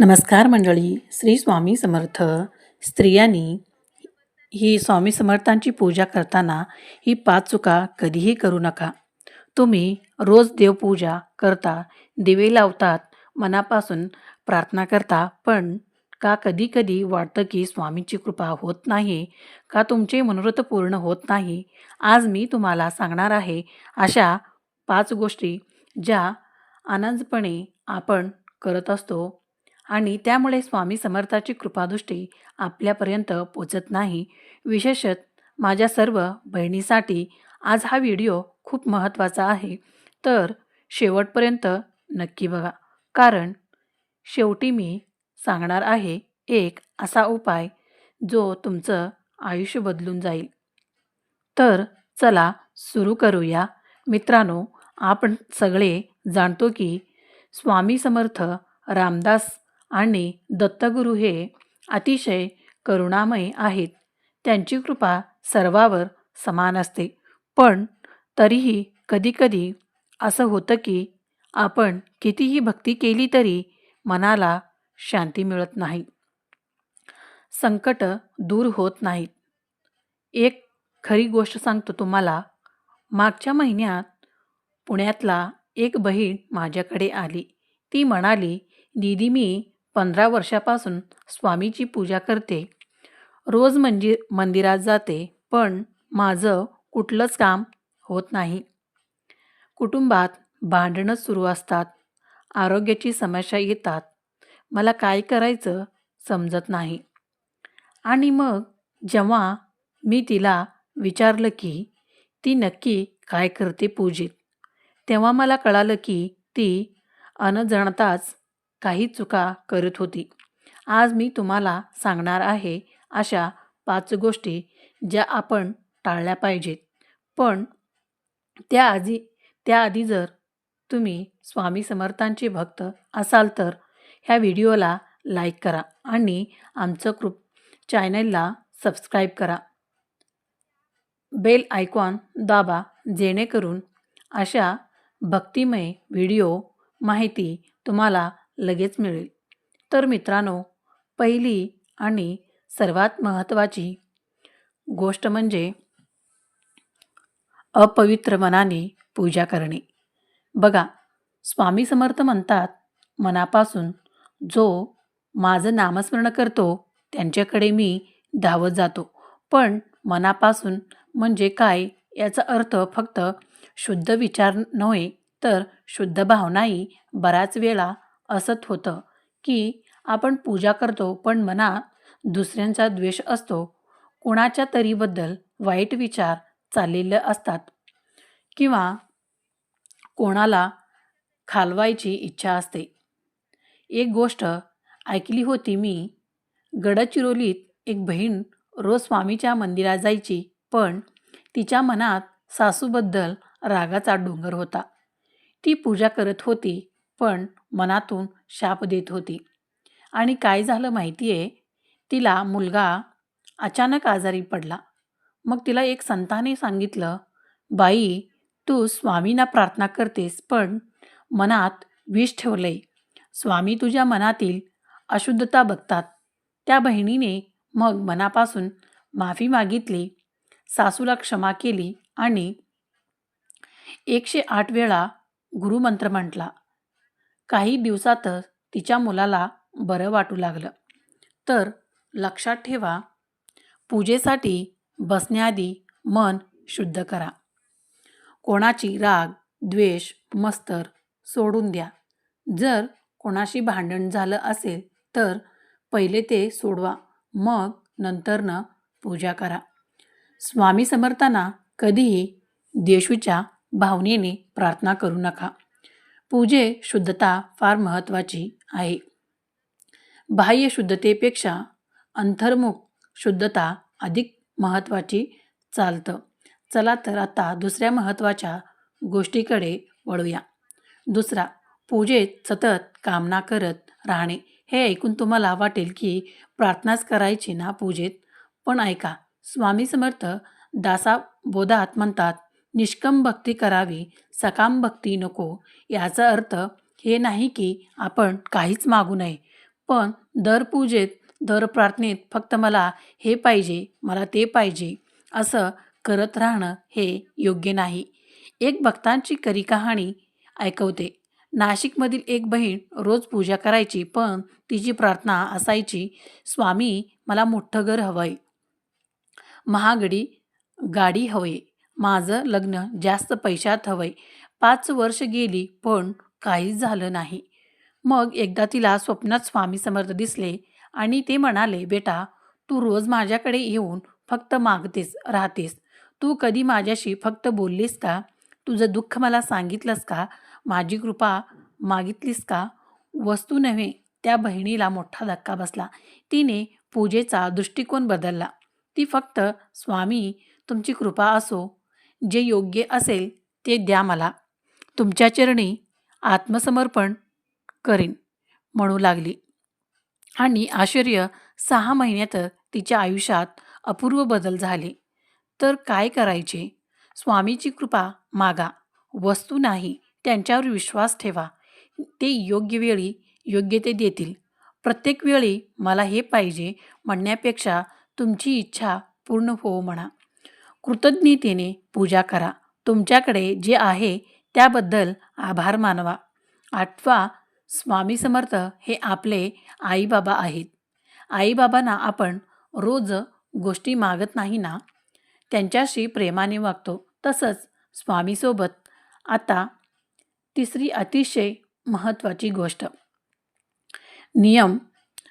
नमस्कार मंडळी श्री स्वामी समर्थ. स्त्रियांनी ही स्वामी समर्थांची पूजा करताना ही पाच चुका कधीही करू नका. तुम्ही रोज देवपूजा करता दिवे लावतात मनापासून प्रार्थना करता पण का कधी कधी वाटतं की स्वामींची कृपा होत नाही का तुमचे मनोरथ पूर्ण होत नाही आज मी तुम्हाला सांगणार आहे अशा पाच गोष्टी ज्या आनंदपणे आपण करत असतो. आणि त्यामुळे स्वामी समर्थाची कृपादृष्टी आपल्यापर्यंत पोचत नाही. विशेषत माझ्या सर्व बहिणीसाठी आज हा व्हिडिओ खूप महत्त्वाचा आहे. तर शेवटपर्यंत नक्की बघा. कारण शेवटी मी सांगणार आहे एक असा उपाय जो तुमचं आयुष्य बदलून जाईल. तर चला सुरू करूया. मित्रांनो आपण सगळे जाणतो की स्वामी समर्थ रामदास आणि दत्तगुरू हे अतिशय करुणामय आहेत. त्यांची कृपा सर्वावर समान असते. पण तरीही कधीकधी असं होतं की आपण कितीही भक्ती केली तरी मनाला शांती मिळत नाही. संकट दूर होत नाहीत. एक खरी गोष्ट सांगतो तुम्हाला. मागच्या महिन्यात पुण्यातला एक बहीण माझ्याकडे आली. ती म्हणाली दीदी मी पंधरा वर्षापासून स्वामीची पूजा करते. रोज मंजिर मंदिरात जाते पण माझं कुठलंच काम होत नाही. कुटुंबात भांडणं सुरू असतात. आरोग्याची समस्या येतात. मला काय करायचं समजत नाही. आणि मग जेव्हा मी तिला विचारलं की ती नक्की काय करते पूजेत? तेव्हा मला कळालं की ती अनजाणताच काही चुका करत होती. आज मी तुम्हाला सांगणार आहे अशा पाच गोष्टी ज्या आपण टाळल्या पाहिजेत. पण त्याआधी त्याआधी जर तुम्ही स्वामी समर्थांचे भक्त असाल तर ह्या व्हिडिओला लाईक करा आणि आमचं कृप चॅनलला सबस्क्राईब करा. बेल आयकॉन दाबा जेणेकरून अशा भक्तिमय व्हिडिओ माहिती तुम्हाला लगेच मिळेल. तर मित्रांनो पहिली आणि सर्वात महत्त्वाची गोष्ट म्हणजे अपवित्र मनाने पूजा करणे. बघा स्वामी समर्थ म्हणतात मनापासून जो माझं नामस्मरण करतो त्यांच्याकडे मी धावत जातो. पण मनापासून म्हणजे काय याचा अर्थ फक्त शुद्ध विचार नव्हे तर शुद्ध भावनाही बराच वेळा असत होतं की आपण पूजा करतो पण मनात दुसऱ्यांचा द्वेष असतो. कुणाच्या तरीबद्दल वाईट विचार चाललेले असतात किंवा कोणाला खालवायची इच्छा असते. एक गोष्ट ऐकली होती मी. गडचिरोलीत एक बहीण रोज स्वामीच्या मंदिरात जायची पण तिच्या मनात सासूबद्दल रागाचा डोंगर होता. ती पूजा करत होती पण मनातून शाप देत होती. आणि काय झालं माहिती आहे तिला मुलगा अचानक आजारी पडला. मग तिला एक संताने सांगितलं बाई तू स्वामींना प्रार्थना करतेस पण मनात विष ठेवलंय. स्वामी तुझ्या मनातील अशुद्धता बघतात. त्या बहिणीने मग मनापासून माफी मागितली सासूला क्षमा केली आणि एकशे आठ वेळा गुरुमंत्र म्हटला. काही दिवसातच तिच्या मुलाला बरं वाटू लागलं. तर लक्षात ठेवा पूजेसाठी बसण्याआधी मन शुद्ध करा. कोणाची राग द्वेष मस्तर सोडून द्या. जर कोणाशी भांडण झालं असेल तर पहिले ते सोडवा मग नंतरनं पूजा करा. स्वामी समर्थांना कधीही देशूच्या भावनेने प्रार्थना करू नका. पूजे शुद्धता फार महत्त्वाची आहे. बाह्य शुद्धतेपेक्षा अंतर्मुख शुद्धता अधिक महत्त्वाची चालतं. चला तर आता दुसऱ्या महत्त्वाच्या गोष्टीकडे वळूया. दुसरा पूजेत सतत कामना करत राहणे. हे ऐकून तुम्हाला वाटेल की प्रार्थनाच करायची ना पूजेत? पण ऐका स्वामी समर्थ दासाबोधात म्हणतात निष्कम भक्ती करावी सकाम भक्ती नको याचा अर्थ हे नाही की आपण काहीच मागू नये. पण दर पूजेत दर प्रार्थनेत फक्त मला हे पाहिजे मला ते पाहिजे असं करत राहणं हे योग्य नाही. एक भक्तांची करी कहाणी ऐकवते. नाशिकमधील एक बहीण रोज पूजा करायची पण तिची प्रार्थना असायची स्वामी मला मोठं घर हवंय. महागडी गाडी हवे. माझं लग्न जास्त पैशात हवंय. पाच वर्ष गेली पण काहीच झालं नाही. मग एकदा तिला स्वप्नात स्वामी समर्थ दिसले आणि ते म्हणाले बेटा तू रोज माझ्याकडे येऊन फक्त मागतेस राहतेस. तू कधी माझ्याशी फक्त बोललीस का? तुझं दुःख मला सांगितलंस का? माझी कृपा मागितलीस का? वस्तू नव्हे त्या बहिणीला मोठा धक्का बसला. तिने पूजेचा दृष्टिकोन बदलला. ती फक्त स्वामी तुमची कृपा असो जे योग्य असेल ते द्या मला. तुमच्या चरणी आत्मसमर्पण करीन म्हणू लागली. आणि आश्चर्य सहा महिन्यात तिच्या आयुष्यात अपूर्व बदल झाले. तर काय करायचे? स्वामीची कृपा मागा. वस्तू नाही त्यांच्यावर विश्वास ठेवा. ते योग्य वेळी योग्य ते देतील. प्रत्येक वेळी मला हे पाहिजे म्हणण्यापेक्षा तुमची इच्छा पूर्ण हो म्हणा. कृतज्ञतेने पूजा करा. तुमच्याकडे जे आहे त्याबद्दल आभार मानवा. आठवा स्वामी समर्थ हे आपले आईबाबा आहेत. आईबाबांना आपण रोज गोष्टी मागत नाही ना? त्यांच्याशी प्रेमाने वागतो. तसंच स्वामीसोबत आता तिसरी अतिशय महत्त्वाची गोष्ट. नियम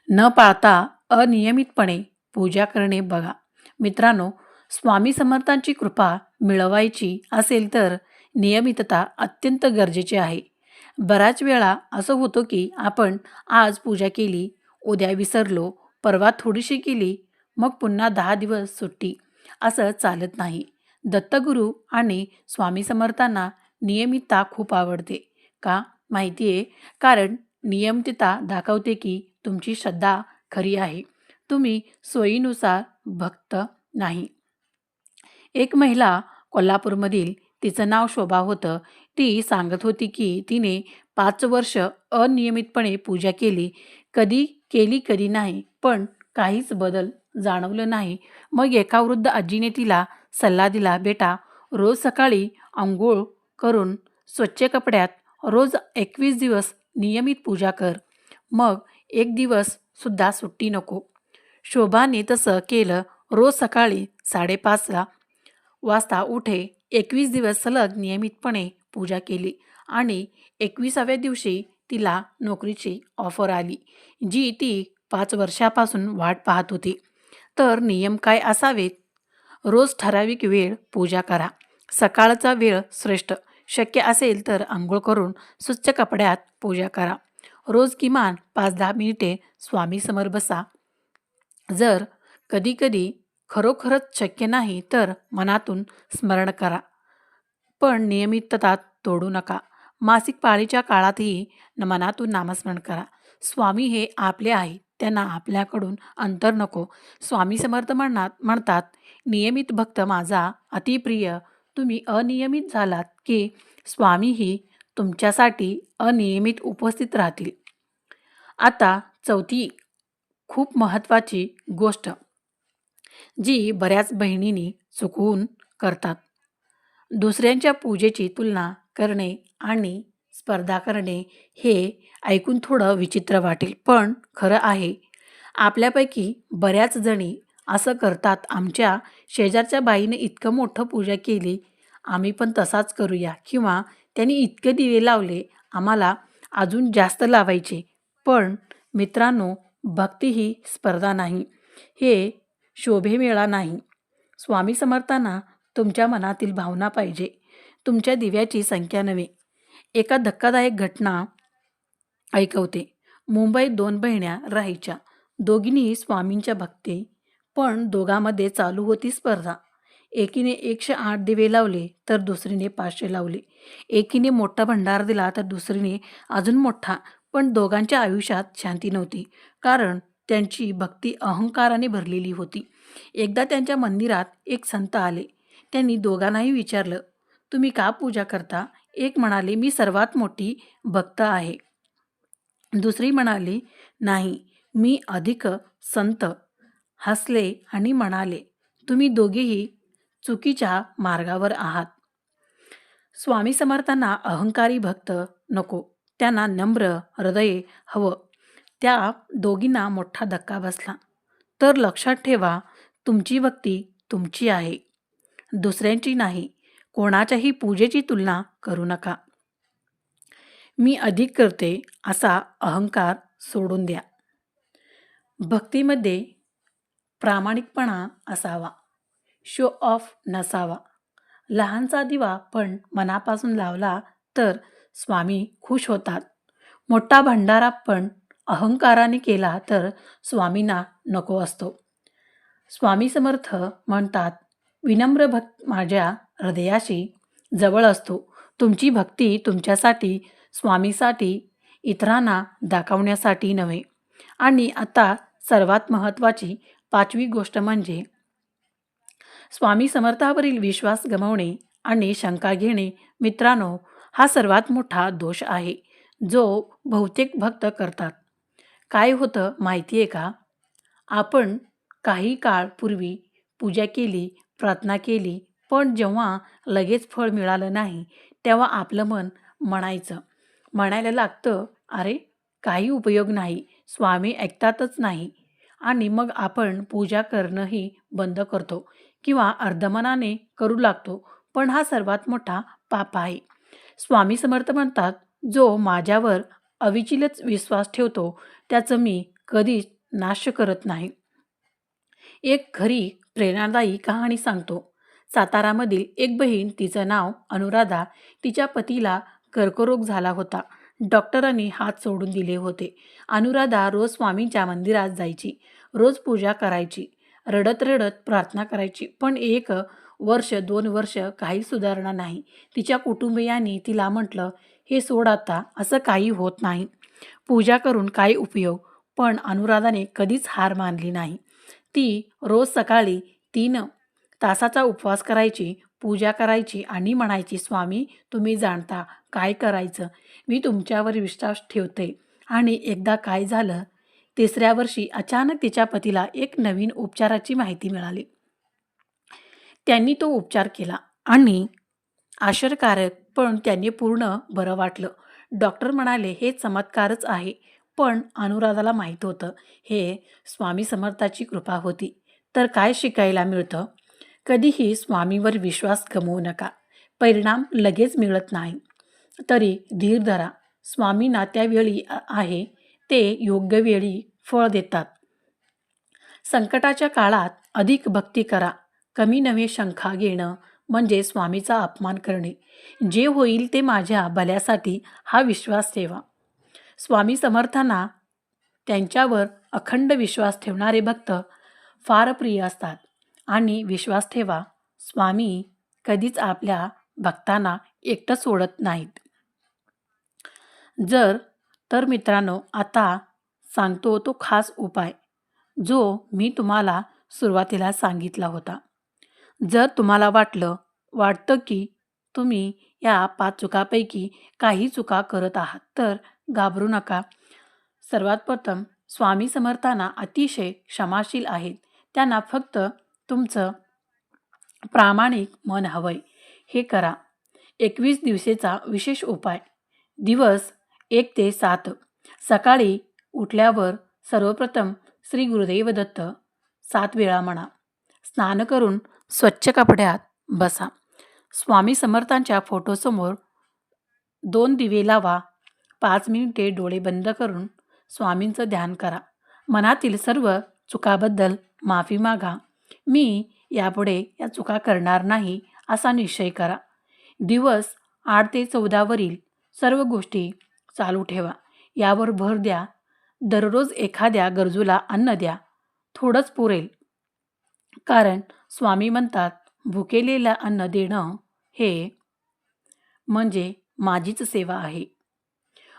न पाळता अनियमितपणे पूजा करणे बघा. मित्रांनो स्वामी समर्थांची कृपा मिळवायची असेल तर नियमितता अत्यंत गरजेची आहे. बराच वेळा असं होतं की आपण आज पूजा केली उद्या विसरलो परवा थोडीशी केली मग पुन्हा दहा दिवस सुट्टी असं चालत नाही. दत्तगुरू आणि स्वामी समर्थांना नियमितता खूप आवडते. का? माहिती आहे? कारण नियमितता दाखवते की तुमची श्रद्धा खरी आहे. तुम्ही सोयीनुसार भक्त नाही. एक महिला कोल्हापूरमधील तिचं नाव शोभा होतं. ती सांगत होती की तिने पाच वर्ष अनियमितपणे पूजा केली. कधी केली कधी नाही पण काहीच बदल जाणवलं नाही. मग एका वृद्ध आजीने तिला सल्ला दिला बेटा रोज सकाळी आंघोळ करून स्वच्छ कपड्यात रोज एकवीस दिवस नियमित पूजा कर. मग एक दिवस सुद्धा सुट्टी नको. शोभाने तसं केलं. रोज सकाळी साडेपाचला वाजता उठे एकवीस दिवस सलग नियमितपणे पूजा केली आणि एकविसाव्या दिवशी तिला नोकरीची ऑफर आली जी ती पाच वर्षापासून वाट पाहत होती. तर नियम काय असावेत? रोज ठराविक वेळ पूजा करा. सकाळचा वेळ श्रेष्ठ. शक्य असेल तर आंघोळ करून स्वच्छ कपड्यात पूजा करा. रोज किमान पाच दहा मिनिटे स्वामी समोर बसा. जर कधीकधी खरोखरच शक्य नाही तर मनातून स्मरण करा. पण नियमितता तोडू नका. मासिक पाळीच्या काळातही मनातून नामस्मरण करा. स्वामी हे आपले आहे त्यांना आपल्याकडून अंतर नको. स्वामी समर्थ म्हणणार म्हणतात नियमित भक्त माझा अतिप्रिय. तुम्ही अनियमित झालात की स्वामीही तुमच्यासाठी अनियमित उपस्थित राहतील. आता चौथी खूप महत्त्वाची गोष्ट. जी बऱ्याच बहिणींनी चुकवून करतात. दुसऱ्यांच्या पूजेची तुलना करणे आणि स्पर्धा करणे हे ऐकून थोडं विचित्र वाटेल पण खरं आहे. आपल्यापैकी बऱ्याच जणी असं करतात आमच्या शेजारच्या बाईने इतकं मोठं पूजा केली आम्ही पण तसाच करूया. किंवा त्यांनी इतके दिवे लावले आम्हाला अजून जास्त लावायचे. पण मित्रांनो भक्ती ही स्पर्धा नाही. हे शोभेमेळा नाही. स्वामी समर्थांना तुमच्या मनातील भावना पाहिजे. तुमच्या दिव्याची संख्या नव्हे. एका धक्कादायक घटना ऐकवते. मुंबईत दोन बहिण्या राहायच्या. दोघींनी स्वामींच्या भक्ती पण दोघांमध्ये चालू होती स्पर्धा. एकीने एकशे आठ दिवे लावले तर दुसरीने पाचशे लावले. एकीने मोठा भंडार दिला तर दुसरीने अजून मोठा. पण दोघांच्या आयुष्यात शांती नव्हती. कारण त्यांची भक्ती अहंकाराने भरलेली होती. एकदा त्यांच्या मंदिरात एक संत आले. त्यांनी दोघांनाही विचारलं तुम्ही का पूजा करता? एक म्हणाले मी सर्वात मोठी भक्त आहे. दुसरी म्हणाली नाही मी अधिक संत हसले आणि म्हणाले तुम्ही दोघेही चुकीच्या मार्गावर आहात. स्वामी समर्थांना अहंकारी भक्त नको. त्यांना नम्र हृदय हवं. त्या दोघींना मोठा धक्का बसला. तर लक्षात ठेवा तुमची भक्ती तुमची आहे. दुसऱ्यांची नाही. कोणाच्याही पूजेची तुलना करू नका. मी अधिक करते असा अहंकार सोडून द्या. भक्तीमध्ये प्रामाणिकपणा असावा. शो ऑफ नसावा. लहानचा दिवा पण मनापासून लावला तर स्वामी खुश होतात. मोठा भंडारा पण अहंकाराने केला तर स्वामींना नको असतो. स्वामी समर्थ म्हणतात विनम्र भक्त माझ्या हृदयाशी जवळ असतो. तुमची भक्ती तुमच्यासाठी स्वामीसाठी इतरांना दाखवण्यासाठी नव्हे. आणि आता सर्वात महत्त्वाची पाचवी गोष्ट म्हणजे स्वामी समर्थावरील विश्वास गमावणे आणि शंका घेणे. मित्रांनो हा सर्वात मोठा दोष आहे जो बहुतेक भक्त करतात. काय होतं माहिती आहे का? आपण काही काळ पूर्वी पूजा केली प्रार्थना केली पण जेव्हा लगेच फळ मिळालं नाही तेव्हा आपलं मन म्हणायचं. म्हणायला लागतं अरे काही उपयोग नाही स्वामी ऐकतातच नाही. आणि मग आपण पूजा करणंही बंद करतो किंवा अर्धमनाने करू लागतो पण हा सर्वात मोठा पाप आहे. स्वामी समर्थ म्हणतात जो माझ्यावर अविचलित विश्वास ठेवतो त्याचं मी कधीच नाश करत नाही. एक खरी प्रेरणादायी कहाणी सांगतो. सातारामधील एक बहीण तिचं नाव अनुराधा तिच्या पतीला कर्करोग झाला होता. डॉक्टरांनी हात सोडून दिले होते. अनुराधा रोज स्वामींच्या मंदिरात जायची रोज पूजा करायची रडत रडत प्रार्थना करायची पण एक वर्ष दोन वर्ष काही सुधारणा नाही. तिच्या कुटुंबियांनी तिला म्हटलं हे सोड आता. असं काही होत नाही. पूजा करून काय उपयोग? पण अनुराधाने कधीच हार मानली नाही. ती रोज सकाळी तीन तासाचा उपवास करायची पूजा करायची आणि म्हणायची स्वामी तुम्ही जाणता काय करायचं? मी तुमच्यावर विश्वास ठेवते. आणि एकदा काय झालं? तिसऱ्या वर्षी अचानक तिच्या पतीला एक नवीन उपचाराची माहिती मिळाली. त्यांनी तो उपचार केला आणि आश्चर्यकारक पण त्यांनी पूर्ण बरं वाटलं. डॉक्टर म्हणाले हे चमत्कारच आहे पण अनुराधाला माहीत होतं. हे स्वामी समर्थाची कृपा होती. तर काय शिकायला मिळतं? कधीही स्वामीवर विश्वास गमवू नका. परिणाम लगेच मिळत नाही. तरी धीर धरा. स्वामींना त्यावेळी आहे. ते योग्य वेळी फळ देतात. संकटाच्या काळात अधिक भक्ती करा. कमी नव्हे शंखा घेणं म्हणजे स्वामीचा अपमान करणे. जे होईल ते माझ्या भल्यासाठी हा विश्वास ठेवा. स्वामी समर्थांना त्यांच्यावर अखंड विश्वास ठेवणारे भक्त फार प्रिय असतात. आणि विश्वास ठेवा स्वामी कधीच आपल्या भक्तांना एकटं सोडत नाहीत. जर तर मित्रांनो आता सांगतो तो खास उपाय जो मी तुम्हाला सुरुवातीला सांगितला होता. जर तुम्हाला वाटलं वाटतं की तुम्ही या पाच चुकापैकी काही चुका करत आहात तर घाबरू नका. सर्वात प्रथम स्वामी समर्थांना अतिशय क्षमाशील आहेत. त्यांना फक्त तुमचं प्रामाणिक मन हवंय. हे करा. एकवीस दिवसेचा विशेष उपाय. दिवस एक ते सात. सकाळी उठल्यावर सर्वप्रथम श्री गुरुदेव दत्त सात वेळा म्हणा. स्नान करून स्वच्छ कपड्यात बसा. स्वामी समर्थांच्या फोटोसमोर दोन दिवे लावा. पाच मिनिटे डोळे बंद करून स्वामींचं ध्यान करा. मनातील सर्व चुकाबद्दल माफी मागा. मी यापुढे या चुका करणार नाही असा निश्चय करा. दिवस आठ ते चौदावरील सर्व गोष्टी चालू ठेवा. यावर भर द्या. दररोज एखाद्या गरजूला अन्न द्या. थोडंच पुरेल. कारण स्वामी म्हणतात भुकेलेला अन्न देणं हे म्हणजे माझीच सेवा आहे.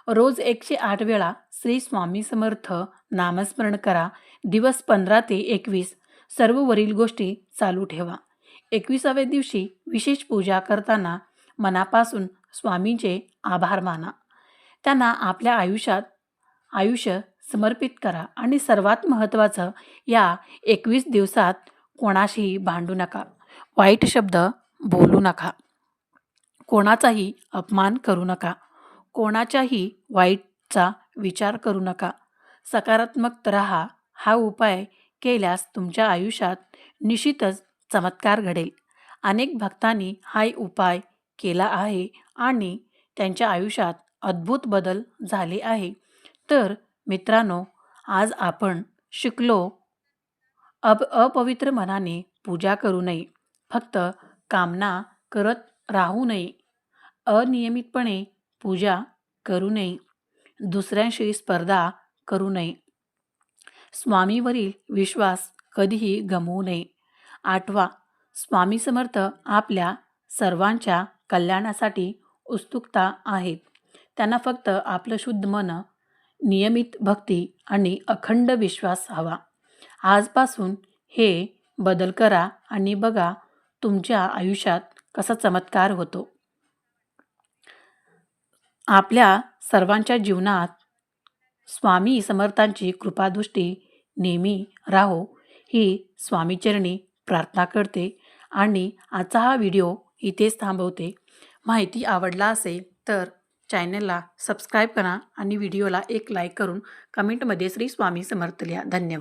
रोज एकशे आठ वेळा श्री स्वामी समर्थ नामस्मरण करा. दिवस पंधरा ते एकवीस. सर्व वरील गोष्टी चालू ठेवा. एकविसाव्या दिवशी विशेष पूजा करताना मनापासून स्वामींचे आभार माना. त्यांना आपल्या आयुष्यात आयुष्य समर्पित करा आणि सर्वात महत्त्वाचं या एकवीस दिवसात कोणाशीही भांडू नका. वाईट शब्द बोलू नका. कोणाचाही अपमान करू नका. कोणाच्याही वाईटचा विचार करू नका. सकारात्मक राहा. हा उपाय केल्यास तुमच्या आयुष्यात निश्चितच चमत्कार घडेल. अनेक भक्तांनी हा उपाय केला आहे आणि त्यांच्या आयुष्यात अद्भुत बदल झाले आहे. तर मित्रांनो आज आपण शिकलो अब अपवित्र मनाने पूजा करू नये. फक्त कामना करत राहू नये. अनियमितपणे पूजा करू नये. दुसऱ्यांशी स्पर्धा करू नये. स्वामीवरील विश्वास कधीही गमवू नये. आठवा स्वामी समर्थ आपल्या सर्वांच्या कल्याणासाठी उत्सुकता आहेत. त्यांना फक्त आपलं शुद्ध मन नियमित भक्ती आणि अखंड विश्वास हवा. आजपासून हे बदल करा आणि बघा तुमच्या आयुष्यात कसा चमत्कार होतो. आपल्या सर्वांच्या जीवनात स्वामी समर्थांची कृपादृष्टी नेहमी राहो ही स्वामीचरणी प्रार्थना करते आणि आजचा हा व्हिडिओ इथेच थांबवते. माहिती आवडला असेल तर चॅनलला सबस्क्राईब करा आणि व्हिडिओला एक लाईक करून कमेंटमध्ये श्री स्वामी समर्थ लिहा. धन्यवाद.